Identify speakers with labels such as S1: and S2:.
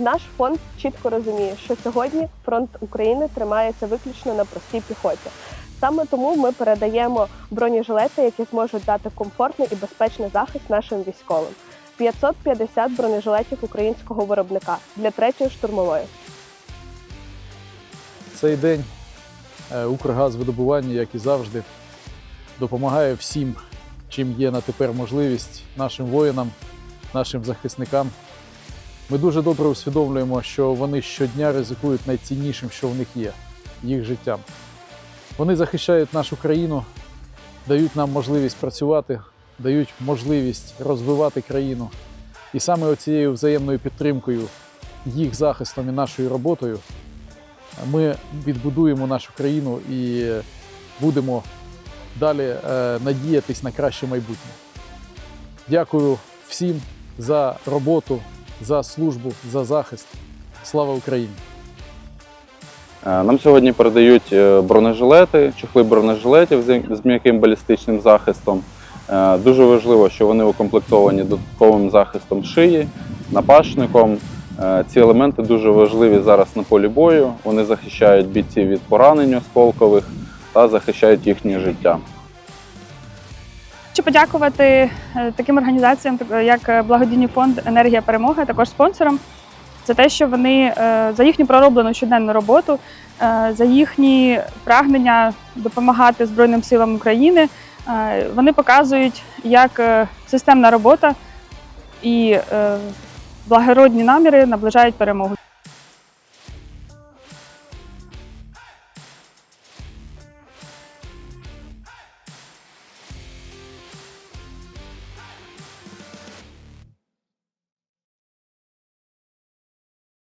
S1: Наш фонд чітко розуміє, що сьогодні фронт України тримається виключно на простій піхоті. Саме тому ми передаємо бронежилети, які зможуть дати комфортний і безпечний захист нашим військовим. 550 бронежилетів українського виробника для третьої штурмової.
S2: Цей день е, Укргазвидобування, як і завжди, допомагає всім, чим є на тепер можливість нашим воїнам, нашим захисникам. Ми дуже добре усвідомлюємо, що вони щодня ризикують найціннішим, що в них є їх життям. Вони захищають нашу країну, дають нам можливість працювати, дають можливість розвивати країну. І саме оцією взаємною підтримкою, їх захистом і нашою роботою ми відбудуємо нашу країну і будемо далі е, надіятись на краще майбутнє. Дякую всім за роботу, за службу, за захист. Слава Україні!
S3: Е, Нам сьогодні передають е, бронежилети, чохли бронежилетів з м'яким балістичним захистом. Е, Дуже важливо, що вони укомплектовані додатковим захистом шиї, напашником. Ці елементи дуже важливі зараз на полі бою. Вони захищають бійців від поранень осколкових та захищають їхнє життя.
S4: Хочу подякувати е, таким організаціям, так- як е, благодійний фонд Енергія перемоги, також спонсорам за те, що вони е, за їхню пророблену щоденну роботу, е, за їхні прагнення допомагати Збройним силам України. Е, Вони показують, як е, системна робота і е, благородні наміри наближають перемогу.